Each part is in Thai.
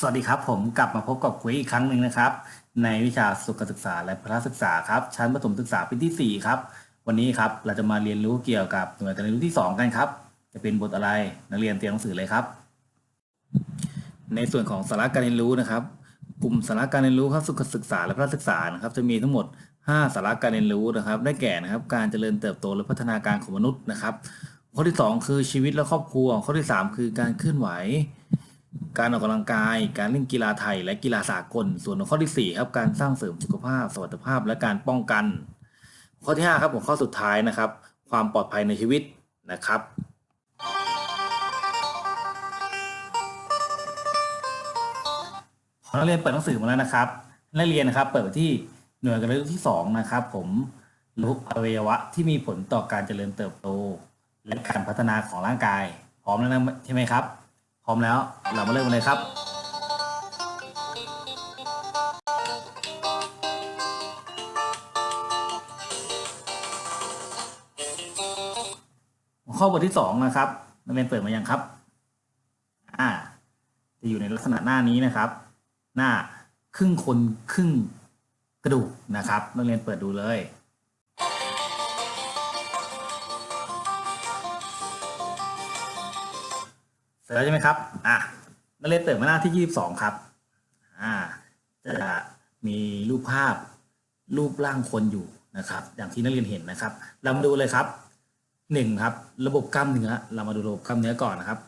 สวัสดีครับ ผมกลับมาพบกับคุยอีกครั้งหนึ่งนะครับ ในวิชาสุขศึกษาและพละศึกษาครับ ชั้นประถมศึกษาปีที่ 4 ครับ วันนี้ครับเราจะมาเรียนรู้เกี่ยวกับหน่วยการเรียนรู้ที่ 2 กันครับ จะเป็นบทอะไรนักเรียนเตรียมหนังสือเลยครับ ในส่วนของสาระการเรียนรู้นะครับ กลุ่มสาระการเรียนรู้ครับสุขศึกษาและพละศึกษานะครับ จะมีทั้งหมด 5 สาระการเรียนรู้นะครับ ได้แก่นะครับ การเจริญเติบโตและพัฒนาการของมนุษย์นะครับ ข้อที่ 2 คือชีวิตและครอบครัว ข้อที่ 3 คือการเคลื่อนไหว การออกกำลังกาย การเล่นกีฬาไทยและกีฬาสากล ส่วนข้อที่ 4 ครับ การสร้างเสริมสุขภาพ สวัสดิภาพ และการป้องกัน ข้อที่ 5 ครับผมข้อสุดท้ายนะครับ ความปลอดภัยในชีวิตนะครับพอนักเรียนเปิดหนังสือมาแล้วนะครับนักเรียนนะครับ เปิดไปที่หน่วยการเรียนรู้ที่ 2 นะครับ ผมรูปอวัยวะที่มีผลต่อการเจริญเติบโต และการพัฒนาของร่างกาย พร้อมแล้วใช่ไหมครับ พร้อมแล้ว เรามาเริ่มกันเลยครับ หัวข้อบทที่สองนะครับนักเรียนเปิดมายังครับ อ่า จะอยู่ในลักษณะหน้านี้นะครับ หน้าครึ่งคนครึ่งกระดูกนะครับนักเรียนเปิดดูเลย สร็จแล้วใช่ไหมครับ อะนักเรียนเปิดมาหน้าที่ 22 ครับ อ่า จะมีรูปภาพรูปร่างคนอยู่นะครับ อย่างที่นักเรียนเห็นนะครับ เรามาดูเลยครับหนึ่งครับ ระบบกล้ามเนื้อ เรามาดูระบบกล้ามเนื้อก่อนนะครับ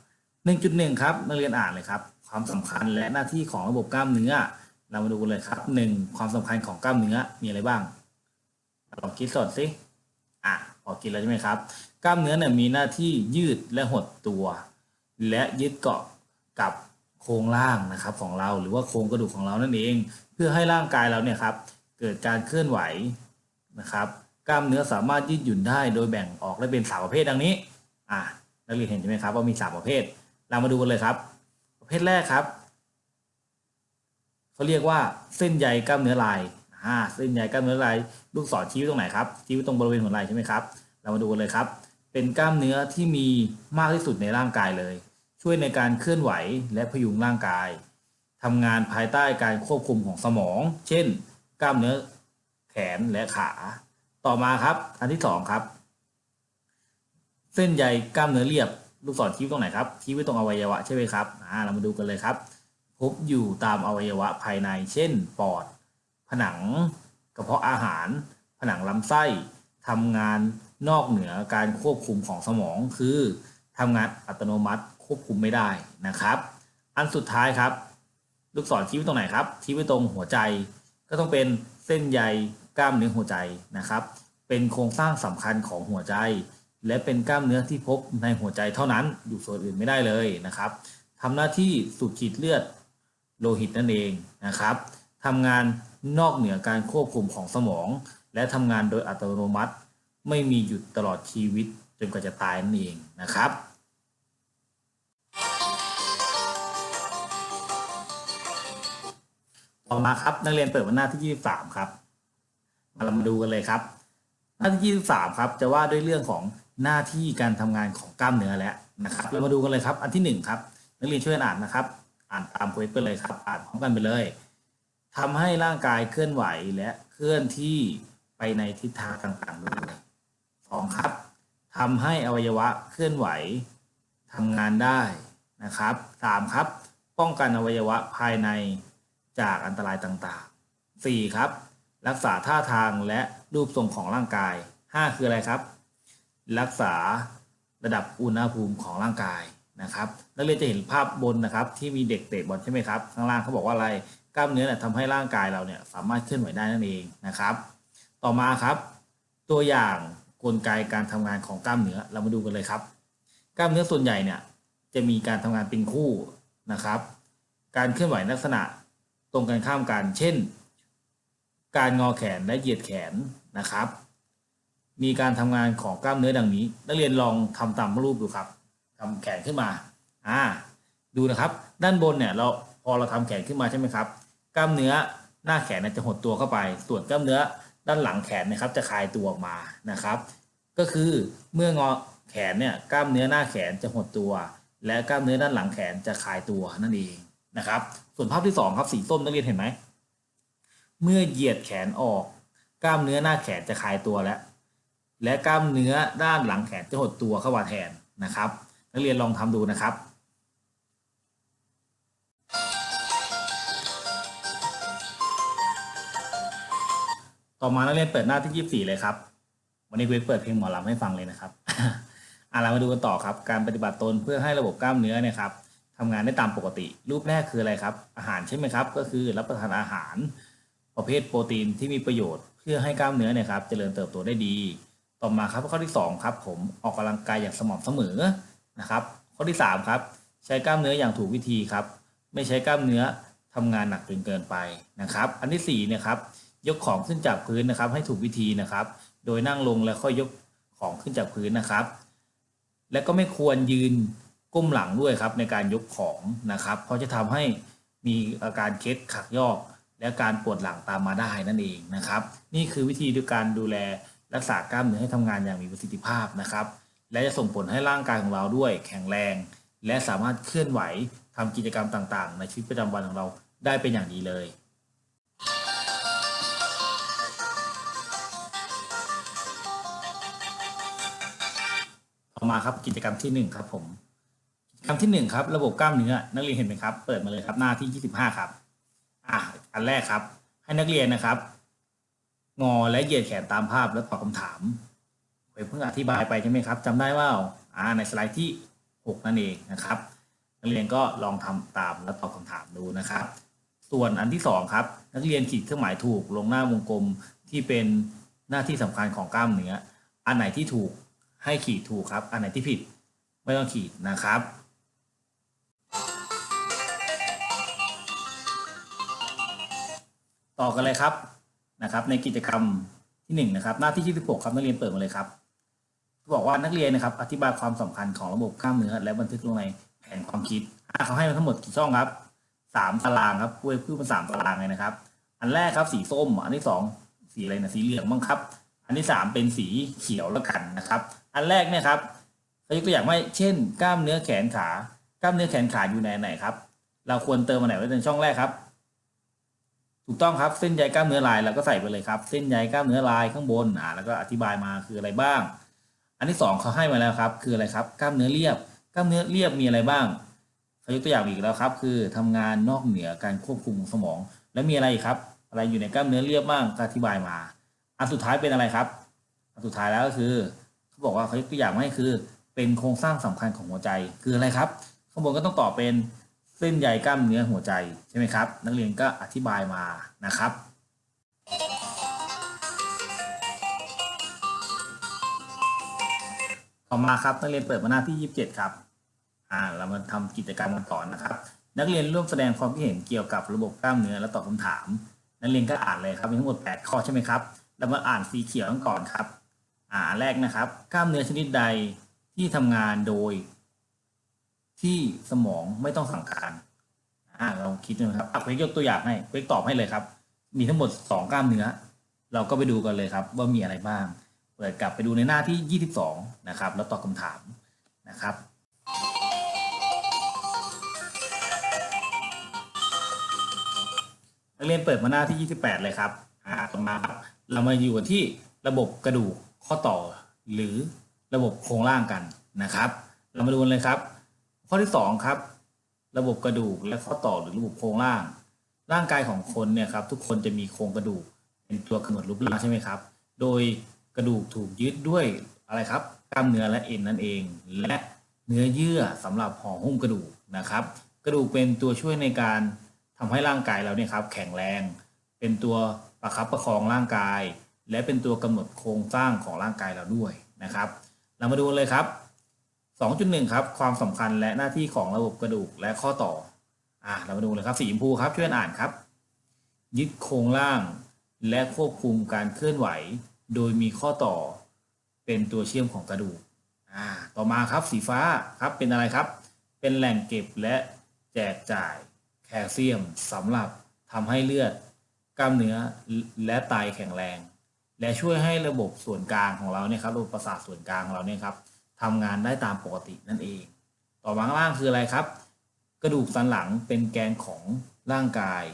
1.1 ครับ นักเรียนอ่านเลยครับ ความสำคัญและหน้าที่ของระบบกล้ามเนื้อ เรามาดูเลยครับหนึ่งความสำคัญของกล้ามเนื้อ มีอะไรบ้าง ลองคิดสดสิ อะ พอคิดแล้วใช่ไหมครับ กล้ามเนื้อเนี่ยมีหน้าที่ยืดและหดตัว และยึดเกาะกับโครงร่างนะครับของเราหรือว่าโครงกระดูกของเรานั่นเอง เพื่อให้ร่างกายเราเนี่ยครับเกิดการเคลื่อนไหวนะครับ กล้ามเนื้อสามารถยืดหยุ่นได้โดยแบ่งออกได้เป็นสามประเภทดังนี้อะนักเรียนเห็นใช่ไหมครับว่ามีสามประเภท เรามาดูกันเลยครับ ประเภทแรกครับเขาเรียกว่าเส้นใยกล้ามเนื้อลายอ่าเส้นใยกล้ามเนื้อลายลูกศรชี้ไว้ตรงไหนครับชี้ไว้ตรงบริเวณหัวไหล่ใช่ไหมครับเรามาดูกันเลยครับ เป็นกล้ามเนื้อที่มีมากที่สุดในร่างกายเลย ช่วยในการเคลื่อนไหวและพยุงร่างกายทำงานภายใต้การควบคุมของสมอง เช่น กล้ามเนื้อแขนและขา ต่อมาครับ อันที่สองครับ เส้นใยกล้ามเนื้อเรียบ ลูกศรชี้ตรงไหนครับ ชี้ไว้ตรงอวัยวะใช่ไหมครับ อ่า เรามาดูกันเลยครับ พบอยู่ตามอวัยวะภายใน เช่น ปอด ผนัง กระเพาะอาหาร ผนังลำไส้ทำงานนอกเหนือการควบคุมของสมอง คือ ทำงานอัตโนมัติควบคุมไม่ได้นะครับ อันสุดท้ายครับ ลูกศรชี้ไว้ตรงไหนครับชี้ไว้ตรงหัวใจ ก็ต้องเป็นเส้นใยกล้ามเนื้อหัวใจนะครับ เป็นโครงสร้างสำคัญของหัวใจ และเป็นกล้ามเนื้อที่พบในหัวใจเท่านั้นอยู่ส่วนอื่นไม่ได้เลยนะครับทำหน้าที่สูบฉีดเลือดโลหิตนั่นเองนะครับทำงานนอกเหนือการควบคุมของสมอง และทำงานโดยอัตโนมัติ ไม่มีหยุดตลอดชีวิตจนกว่าจะตายนั่นเองนะครับ ต่อมาครับนักเรียนเปิดมาหน้าที่23ครับ มาเรามาดูกันเลยครับ หน้าที่23ครับ จะว่าด้วยเรื่องของหน้าที่การทำงานของกล้ามเนื้อแล้วนะครับ เรามาดูกันเลยครับ อันที่1ครับ นักเรียนช่วยอ่านนะครับ อ่านตามโพสไปเลยครับ อ่านพร้อมกันไปเลยทำให้ร่างกายเคลื่อนไหวและเคลื่อนที่ไปในทิศทางต่างๆด้วยสองครับทำให้อวัยวะเคลื่อนไหวทำงานได้นะครับสามครับ ป้องกันอวัยวะภายใน จากอันตรายต่างๆสี่ครับ รักษาท่าทางและรูปทรงของร่างกายห้าคืออะไรครับ รักษาระดับอุณหภูมิของร่างกายนะครับนักเรียนจะเห็นภาพบนนะครับที่มีเด็กเตะบอลใช่ไหมครับข้างล่างเขาบอกว่าอะไรกล้ามเนื้อเนี่ยทำให้ร่างกายเราเนี่ยสามารถเคลื่อนไหวได้นั่นเองนะครับ ต่อมาครับ ตัวอย่างกลไกการทำงานของกล้ามเนื้อเรามาดูกันเลยครับ กล้ามเนื้อส่วนใหญ่เนี่ยจะมีการทำงานเป็นคู่นะครับ การเคลื่อนไหวลักษณะ ตรงกันข้ามกันเช่น การงอแขนและเหยียดแขนนะครับ มีการทำงานของกล้ามเนื้อดังนี้ นักเรียนลองทำตามรูปดูครับทำแขนขึ้นมาอ่าดูนะครับ ด้านบนเนี่ยเราพอเราทำแขนขึ้นมาใช่ไหมครับ กล้ามเนื้อหน้าแขนจะหดตัวเข้าไป ส่วนกล้ามเนื้อด้านหลังแขนนะครับ จะคลายตัวออกมานะครับ ก็คือเมื่องอแขนเนี่ยกล้ามเนื้อหน้าแขนจะหดตัว และกล้ามเนื้อด้านหลังแขนจะคลายตัวนั่นเองนะครับ ส่วนภาพที่สองครับสีส้มนักเรียนเห็นไหม เมื่อเหยียดแขนออก กล้ามเนื้อหน้าแขนจะคลายตัวแล้ว และกล้ามเนื้อด้านหลังแขนจะหดตัวเข้ามาแทนนะครับ นักเรียนลองทำดูนะครับต่อมานักเรียนเปิดหน้าที่ 24 เลยครับ วันนี้เวกเปิดเพลงหมอลำให้ฟังเลยนะครับอะเรามาดูกันต่อครับ การปฏิบัติตนเพื่อให้ระบบกล้ามเนื้อเนี่ยครับ ทำงานได้ตามปกติ รูปแรกคืออะไรครับ อาหารใช่ไหมครับ ก็คือรับประทานอาหารประเภทโปรตีนที่มีประโยชน์เพื่อให้กล้ามเนื้อเนี่ยครับเจริญเติบโตได้ดี ต่อมาครับข้อที่สองครับ ผมออกกำลังกายอย่างสม่ำเสมอนะครับ ข้อที่สามครับ ใช้กล้ามเนื้ออย่างถูกวิธีครับ ไม่ใช้กล้ามเนื้อทำงานหนักจนเกินไปนะครับ อันที่สี่เนี่ยครับยกของขึ้นจากพื้นนะครับ ให้ถูกวิธีนะครับ โดยนั่งลงแล้วค่อยยกของขึ้นจากพื้นนะครับ และก็ไม่ควรยืน ก้มหลังด้วยครับในการยกของนะครับ เพราะจะทำให้มีอาการเคล็ดขักยอก และการปวดหลังตามมาได้นั่นเองนะครับ นี่คือวิธีด้วยการดูแลรักษากล้ามเนื้อให้ทำงานอย่างมีประสิทธิภาพนะครับ และจะส่งผลให้ร่างกายของเราด้วยแข็งแรง และสามารถเคลื่อนไหวทำกิจกรรมต่างๆ ในชีวิตประจำวันของเราได้เป็นอย่างดีเลยต่อมาครับกิจกรรมที่หนึ่งครับผม กิจกรรมที่หนึ่งครับระบบกล้ามเนื้อนักเรียนเห็นไหมครับ เปิดมาเลยครับหน้าที่ยี่สิบห้าครับอะอันแรกครับ ให้นักเรียนนะครับ งอและเหยียดแขนตามภาพแล้วตอบคำถามเพิ่งอธิบายไปใช่ไหมครับจำได้ว่าอ่าในสไลด์ที่หกนั่นเองนะครับ นักเรียนก็ลองทำตามแล้วตอบคำถามดูนะครับ ส่วนอันที่สองครับ นักเรียนขีดเครื่องหมายถูกลงหน้าวงกลมที่เป็นหน้าที่สำคัญของกล้ามเนื้ออันไหนที่ถูกให้ขีดถูกครับ อันไหนที่ผิดไม่ต้องขีดนะครับ ต่อกันเลยครับนะครับ ในกิจกรรมที่หนึ่งนะครับ หน้าที่ที่16ครับนักเรียนเปิดมาเลยครับบอกว่านักเรียนนะครับ อธิบายความสำคัญของระบบกล้ามเนื้อและบันทึกลงในแผนความคิดเขาให้มาทั้งหมดกี่ช่องครับสามตารางครับพูดพูดเป็นสามตารางเลยนะครับ อันแรกครับสีส้ม อันที่สองสีอะไรนะสีเหลืองบ้างครับ อันที่สามเป็นสีเขียวแล้วกันนะครับ อันแรกเนี่ยครับเขายกตัวอย่างว่าเช่น กล้ามเนื้อแขนขากล้ามเนื้อแขนขาอยู่ในไหนครับ เราควรเติมมาไหนไว้ในช่องแรกครับ ถูกต้องครับเส้นใยกล้ามเนื้อลายเราก็ใส่ไปเลยครับ เส้นใยกล้ามเนื้อลายข้างบนอ่าแล้วก็อธิบายมาคืออะไรบ้าง อันที่สองเขาให้มาแล้วครับคืออะไรครับกล้ามเนื้อเรียบ กล้ามเนื้อเรียบมีอะไรบ้างเขายกตัวอย่างอีกแล้วครับ คือทำงานนอกเหนือการควบคุมของสมอง แล้วมีอะไรครับ อะไรอยู่ในกล้ามเนื้อเรียบบ้างก็อธิบายมาอันสุดท้ายเป็นอะไรครับอันสุดท้ายแล้วก็คือเขาบอกว่าเขายกตัวอย่างมาให้คือ เป็นโครงสร้างสำคัญของหัวใจคืออะไรครับข้างบนก็ต้องตอบเป็น เส้นใยกล้ามเนื้อหัวใจใช่ไหมครับ นักเรียนก็อธิบายมานะครับ ต่อมาครับนักเรียนเปิดมาหน้าที่ 27 ครับอ่าเรามาทำกิจกรรมกันต่อนะครับ นักเรียนร่วมแสดงความคิดเห็นเกี่ยวกับระบบกล้ามเนื้อและตอบคำถาม นักเรียนก็อ่านเลยครับมีทั้งหมด 8 ข้อใช่ไหมครับเรามาอ่านสีเขียวกันก่อนครับอ่าแรกนะครับ กล้ามเนื้อชนิดใดที่ทำงานโดย ที่สมองไม่ต้องสั่งการอ่าเราคิดดูนะครับอะเควกยกตัวอย่างให้เควกตอบให้เลยครับ มีทั้งหมด2กล้ามเนื้อ เราก็ไปดูกันเลยครับ ว่ามีอะไรบ้างเปิดกลับไปดูในหน้าที่ 22 นะครับ แล้วตอบคำถามนะครับนักเรียนเปิดมาหน้าที่ 28 เลยครับอ่าต่อมาครับเรามาอยู่กันที่ระบบกระดูกข้อต่อ หรือระบบโครงร่างกันนะครับ เรามาดูกันเลยครับ ข้อที่2ครับ ระบบกระดูกและข้อต่อหรือระบบโครงร่าง ร่างกายของคนเนี่ยครับทุกคนจะมีโครงกระดูก เป็นตัวกำหนดรูปร่างใช่ไหมครับ โดยกระดูกถูกยึดด้วยอะไรครับกล้ามเนื้อและเอ็นนั่นเอง และเนื้อเยื่อสำหรับห่อหุ้มกระดูกนะครับ กระดูกเป็นตัวช่วยในการทำให้ร่างกายเราเนี่ยครับ แข็งแรง เป็นตัวประคับประคองร่างกาย และเป็นตัวกำหนดโครงสร้างของร่างกายเราด้วยนะครับ เรามาดูเลยครับ 2.1 ครับ ความสำคัญและหน้าที่ของระบบกระดูกและข้อต่อ อ่าเรามาดูเลยครับสีชมพูครับช่วยอ่านครับ ยึดโครงร่างและควบคุมการเคลื่อนไหว โดยมีข้อต่อ เป็นตัวเชื่อมของกระดูกอ่าต่อมาครับสีฟ้าครับเป็นอะไรครับ เป็นแหล่งเก็บและแจกจ่ายแคลเซียมสำหรับทำให้เลือด กล้ามเนื้อและไตแข็งแรง และช่วยให้ระบบส่วนกลางของเราเนี่ยครับระบบประสาทส่วนกลางของเราเนี่ยครับ ทำงานได้ตามปกตินั่นเอง ต่อมาข้างล่างคืออะไรครับ กระดูกสันหลังเป็นแกนของร่างกาย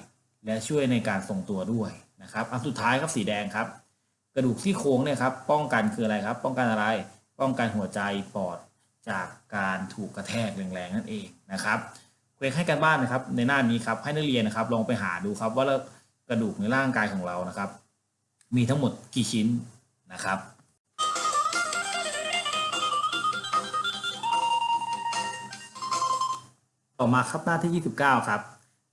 และช่วยในการทรงตัวด้วยนะครับอันสุดท้ายครับสีแดงครับ กระดูกซี่โครงเนี่ยครับ ป้องกันคืออะไรครับ ป้องกันอะไร ป้องกันหัวใจปอดจากการถูกกระแทกแรงๆนั่นเองนะครับเควกให้กันบ้านนะครับ ในหน้านี้ครับให้นักเรียนนะครับลองไปหาดูครับว่ากระดูกในร่างกายของเรานะครับ มีทั้งหมดกี่ชิ้นนะครับ ต่อมาครับหน้าที่ 29 ครับ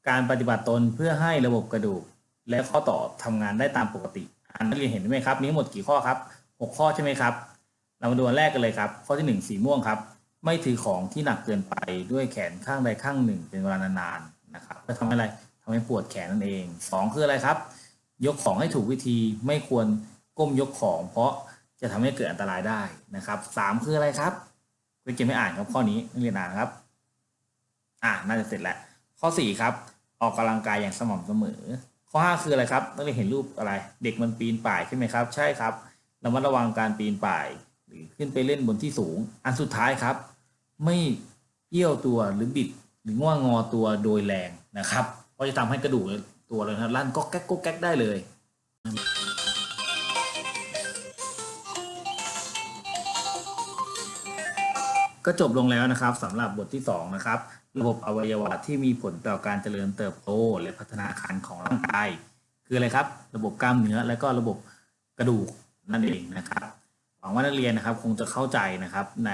การปฏิบัติตนเพื่อให้ระบบกระดูก และข้อต่อทำงานได้ตามปกติอ่านนักเรียนเห็นไหมครับมีทั้งหมดกี่ข้อครับ 6 ข้อใช่ไหมครับ เรามาดูอันแรกกันเลยครับ ข้อที่ 1 สีม่วงครับ ไม่ถือของที่หนักเกินไปด้วยแขนข้างใดข้างหนึ่ง เป็นเวลานานๆนะครับจะทำให้อะไรทำให้ปวดแขนนั่นเอง 2 คืออะไรครับ ยกของให้ถูกวิธีไม่ควรก้มยกของ เพราะจะทำให้เกิดอันตรายได้นะครับสามคืออะไรครับเพื่อนไม่อ่านครับข้อนี้นักเรียนอ่านนะครับ อ่าน่าจะเสร็จแล้ว ข้อ 4 ครับ ออกกำลังกายอย่างสม่ำเสมอ ข้อ 5 คืออะไรครับนักเรียนเห็นรูปอะไร เด็กมันปีนป่ายใช่ไหมครับ ใช่ครับระมัดระวังการปีนป่าย หรือขึ้นไปเล่นบนที่สูง อันสุดท้ายครับ ไม่เอี้ยวตัวหรือบิดหรือง่วงงอตัวโดยแรงนะครับเพราะจะทำให้กระดูกตัวเราลั่นก็แก๊กก็แก๊กได้เลยก็จบลงแล้วนะครับสำหรับบทที่ 2 นะครับ ระบบอวัยวะที่มีผลต่อการเจริญเติบโตและพัฒนาการของร่างกายคืออะไรครับ ระบบกล้ามเนื้อและก็ระบบกระดูกนั่นเองนะครับหวังว่านักเรียนนะครับคงจะเข้าใจนะครับใน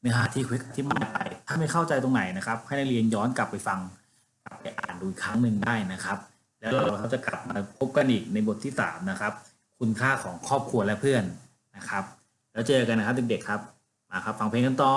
เนื้อหาที่ควิกที่มาไปถ้าไม่เข้าใจตรงไหนนะครับ ให้นักเรียนย้อนกลับไปฟังกลับไปอ่านดูอีกครั้งหนึ่งได้นะครับ แล้วเราจะกลับมาพบกันอีกในบทที่สามนะครับคุณค่าของครอบครัวและเพื่อนนะครับ แล้วเจอกันนะครับเด็กๆครับมาครับฟังเพลงกันต่อ